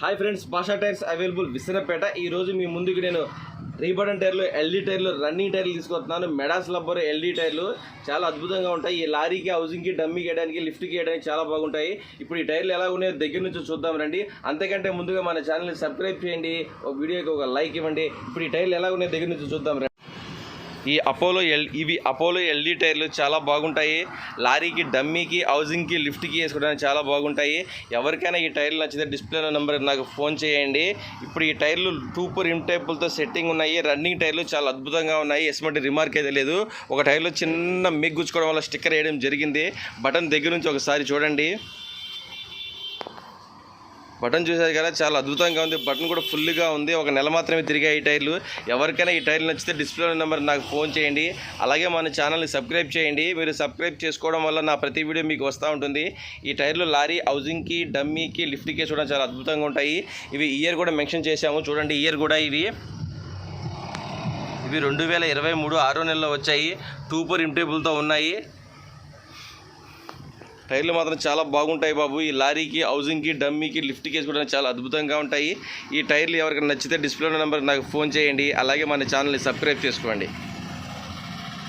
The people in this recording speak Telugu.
Hi friends Basha tyres available Visannapeta. ఈ రోజు మీ ముందుకు నేను రీబటన్ టైర్లు ఎల్డీ టైర్లు రన్నింగ్ టైర్లు తీసుకొస్తున్నాను. మెడాస్ లబ్బర్ ఎల్డీ టైర్లు చాలా అద్భుతంగా ఉంటాయి. ఈ లారీకి హౌసింగ్కి డమ్మీకి వేయడానికి లిఫ్ట్కి వేయడానికి చాలా బాగుంటాయి. ఇప్పుడు ఈ టైర్లు ఎలా ఉన్నాయో దగ్గర నుంచి చూద్దాం రండి. అంతకంటే ముందుగా మన ఛానల్ని సబ్స్క్రైబ్ చేయండి. ఒక వీడియోకి ఒక లైక్ ఇవ్వండి. ఇప్పుడు ఈ టైర్లు ఎలా ఉన్నాయో దగ్గర నుంచి చూద్దాం రండి. ఈ అపోలో ఎల్ ఇవి అపోలో ఎల్డీ టైర్లు చాలా బాగుంటాయి. లారీకి డమ్మీకి హౌసింగ్కి లిఫ్ట్కి వేసుకోవడానికి చాలా బాగుంటాయి. ఎవరికైనా ఈ టైర్లు నచ్చితే డిస్ప్లేలో నెంబర్ నాకు ఫోన్ చేయండి. ఇప్పుడు ఈ టైర్లు టూపర్ ఇంటేపుల్తో సెట్టింగ్ ఉన్నాయి. రన్నింగ్ టైర్లు చాలా అద్భుతంగా ఉన్నాయి. ఎస్మెంట్ రిమార్క్ అయితే లేదు. ఒక టైర్లో చిన్న మిగ్గుచ్చుకోవడం వల్ల స్టిక్కర్ వేయడం జరిగింది. బటన్ దగ్గర నుంచి ఒకసారి చూడండి. బటన్ చూసారు కదా చాలా అద్భుతంగా ఉంది. బటన్ కూడా ఫుల్గా ఉంది. ఒక నెల మాత్రమే తిరిగాయి ఈ టైర్లు. ఎవరికైనా ఈ టైర్లు నచ్చితే డిస్ప్లే నెంబర్ నాకు ఫోన్ చేయండి. అలాగే మన ఛానల్ని సబ్స్క్రైబ్ చేయండి. మీరు సబ్స్క్రైబ్ చేసుకోవడం వల్ల నా ప్రతి వీడియో మీకు వస్తూ ఉంటుంది. ఈ టైర్లు లారీ హౌసింగ్కి డమ్మీకి లిఫ్ట్కి చూడడం చాలా అద్భుతంగా ఉంటాయి. ఇవి ఇయర్ కూడా మెన్షన్ చేశాము. చూడండి ఇయర్ కూడా ఇవి. ఇవి రెండు వేల ఇరవై మూడు ఆరో నెలలో వచ్చాయి. టూపర్ ఇంటేబుల్తో ఉన్నాయి. టైర్లు మాత్రం చాలా బాగుంటాయి బాబు. ఈ లారీకి హౌసింగ్కి డమ్మీకి లిఫ్ట్కి కూడా చాలా అద్భుతంగా ఉంటాయి. ఈ టైర్లు ఎవరికైనా నచ్చితే డిస్ప్లే నెంబర్ నాకు ఫోన్ చేయండి. అలాగే మన ఛానల్ని సబ్స్క్రైబ్ చేసుకోండి.